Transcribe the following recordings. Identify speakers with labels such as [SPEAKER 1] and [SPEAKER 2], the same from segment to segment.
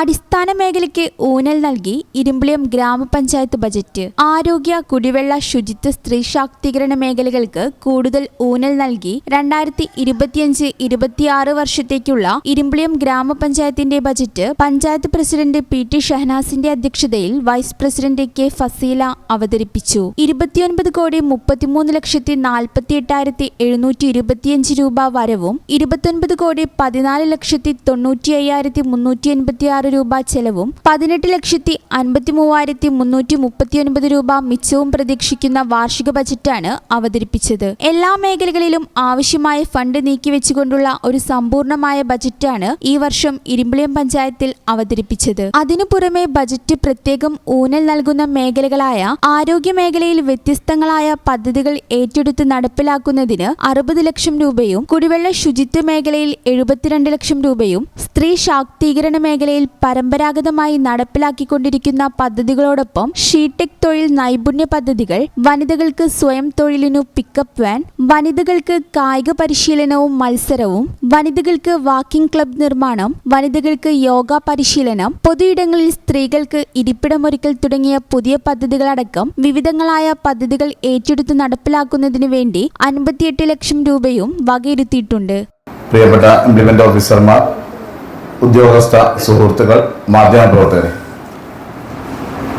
[SPEAKER 1] അടിസ്ഥാന മേഖലയ്ക്ക് ഊന്നൽ നൽകി ഇരുമ്പിളിയം ഗ്രാമപഞ്ചായത്ത് ബജറ്റ്. ആരോഗ്യ കുടിവെള്ള ശുചിത്വ സ്ത്രീ ശാക്തീകരണ മേഖലകൾക്ക് കൂടുതൽ ഊന്നൽ നൽകി രണ്ടായിരത്തി ഇരുപത്തിയഞ്ച് ഇരുപത്തിയാറ് വർഷത്തേക്കുള്ള ഇരുമ്പിളിയം ഗ്രാമപഞ്ചായത്തിന്റെ budget panchayat president P T ഷഹനാസിന്റെ അധ്യക്ഷതയിൽ വൈസ് പ്രസിഡന്റ് കെ ഫസീല അവതരിപ്പിച്ചു. ഇരുപത്തിയൊൻപത് കോടി മുപ്പത്തിമൂന്ന് ലക്ഷത്തി നാൽപ്പത്തി എട്ടായിരത്തി എഴുന്നൂറ്റി ഇരുപത്തിയഞ്ച് രൂപ വരവും ഇരുപത്തൊൻപത് കോടി പതിനാല് ലക്ഷത്തി തൊണ്ണൂറ്റി അയ്യായിരത്തി മുന്നൂറ്റി എൺപത്തി ആറ് രൂപ ചെലവും പതിനെട്ട് ലക്ഷത്തി അൻപത്തി മൂവായിരത്തി മുന്നൂറ്റി മുപ്പത്തിയൊൻപത് രൂപ മിച്ചവും പ്രതീക്ഷിക്കുന്ന വാർഷിക ബജറ്റാണ് അവതരിപ്പിച്ചത്. എല്ലാ മേഖലകളിലും ആവശ്യമായ ഫണ്ട് നീക്കിവെച്ചുകൊണ്ടുള്ള ഒരു സമ്പൂർണമായ ബജറ്റാണ് ഈ വർഷം ഇരുമ്പിളിയം പഞ്ചായത്തിൽ അവതരിപ്പിച്ചത്. അതിനു പുറമെ ബജറ്റ് പ്രത്യേകം ഊന്നൽ നൽകുന്ന മേഖലകളായ ആരോഗ്യ മേഖലയിൽ വ്യത്യസ്തങ്ങളായ പദ്ധതികൾ ഏറ്റെടുത്ത് നടപ്പിലാക്കുന്നതിന് അറുപത് ലക്ഷം രൂപയും കുടിവെള്ള ശുചിത്വ മേഖലയിൽ എഴുപത്തിരണ്ട് ലക്ഷം രൂപയും സ്ത്രീ ശാക്തീകരണ മേഖലയിൽ പരമ്പരാഗതമായി നടപ്പിലാക്കിക്കൊണ്ടിരിക്കുന്ന പദ്ധതികളോടൊപ്പം ഷീടെക് തൊഴിൽ നൈപുണ്യ പദ്ധതികൾ വനിതകൾക്ക് സ്വയം തൊഴിലിനു പിക്കപ്പ് വാൻ വനിതകൾക്ക് കായിക പരിശീലനവും മത്സരവും വനിതകൾക്ക് വാക്കിംഗ് ക്ലബ് നിർമ്മാണം വനിതകൾക്ക് യോഗ പരിശീലനം പൊതുയിടങ്ങളിൽ സ്ത്രീകൾക്ക് ഇരിപ്പിടമൊരുക്കൽ തുടങ്ങിയ പുതിയ പദ്ധതികളടക്കം വിവിധങ്ങളായ പദ്ധതികൾ ഏറ്റെടുത്ത് നടപ്പിലാക്കുന്നതിന് വേണ്ടി അൻപത്തിയെട്ട് ലക്ഷം രൂപയും വകയിരുത്തിയിട്ടുണ്ട്.
[SPEAKER 2] പ്രിയപ്പെട്ട ഇംപ്ലിമെന്റ് ഓഫീസർമാർ ഉദ്യോഗസ്ഥ സുഹൃത്തുക്കൾ മാധ്യമപ്രവർത്തകരെ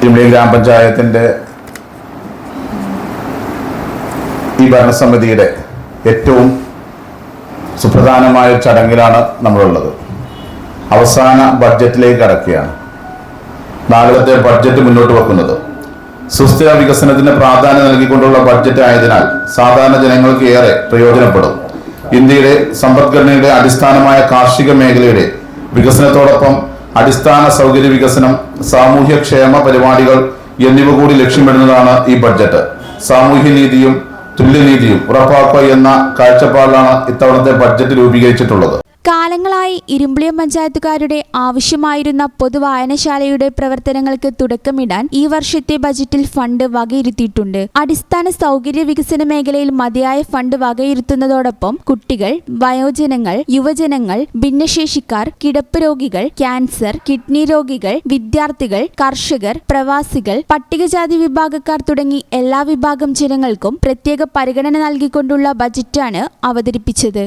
[SPEAKER 2] തിരുമലി ഗ്രാമപഞ്ചായത്തിന്റെ ഈ ഭരണസമിതിയുടെ ഏറ്റവും സുപ്രധാനമായ ചടങ്ങിലാണ് നമ്മളുള്ളത്. അവസാന ബഡ്ജറ്റിലേക്ക് കടക്കുകയാണ്. നാളത്തെ ബഡ്ജറ്റ് മുന്നോട്ട് വെക്കുന്നത്. സുസ്ഥിര വികസനത്തിന് പ്രാധാന്യം നൽകിക്കൊണ്ടുള്ള ബഡ്ജറ്റ് ആയതിനാൽ സാധാരണ ജനങ്ങൾക്ക് ഏറെ പ്രയോജനപ്പെടും. ഇന്ത്യയുടെ സമ്പദ്ഘടനയുടെ അടിസ്ഥാനമായ കാർഷിക മേഖലയുടെ വികസനത്തോടൊപ്പം അടിസ്ഥാന സൗകര്യ വികസനം സാമൂഹ്യക്ഷേമ പരിപാടികൾ എന്നിവ കൂടി ലക്ഷ്യമിടുന്നതാണ് ഈ ബഡ്ജറ്റ്. സാമൂഹ്യ നീതിയും തുല്യനീതിയും ഉറപ്പാക്കുക എന്ന കാഴ്ചപ്പാടിലാണ് ഇത്തവണത്തെ ബഡ്ജറ്റ് രൂപീകരിച്ചിട്ടുള്ളത്.
[SPEAKER 1] കാലങ്ങളായി ഇരുമ്പളിയം പഞ്ചായത്തുകാരുടെ ആവശ്യമായിരുന്ന പൊതുവായനശാലയുടെ പ്രവർത്തനങ്ങൾക്ക് തുടക്കമിടാൻ ഈ വർഷത്തെ ബജറ്റിൽ ഫണ്ട് വകയിരുത്തിയിട്ടുണ്ട്. അടിസ്ഥാന സൗകര്യ വികസന മേഖലയിൽ മതിയായ ഫണ്ട് വകയിരുത്തുന്നതോടൊപ്പം കുട്ടികൾ വയോജനങ്ങൾ യുവജനങ്ങൾ ഭിന്നശേഷിക്കാർ കിടപ്പ് രോഗികൾ ക്യാൻസർ കിഡ്നി രോഗികൾ വിദ്യാർത്ഥികൾ കർഷകർ പ്രവാസികൾ പട്ടികജാതി വിഭാഗക്കാർ തുടങ്ങി എല്ലാ വിഭാഗം ജനങ്ങൾക്കും പ്രത്യേക പരിഗണന നൽകിക്കൊണ്ടുള്ള ബജറ്റാണ് അവതരിപ്പിച്ചത്.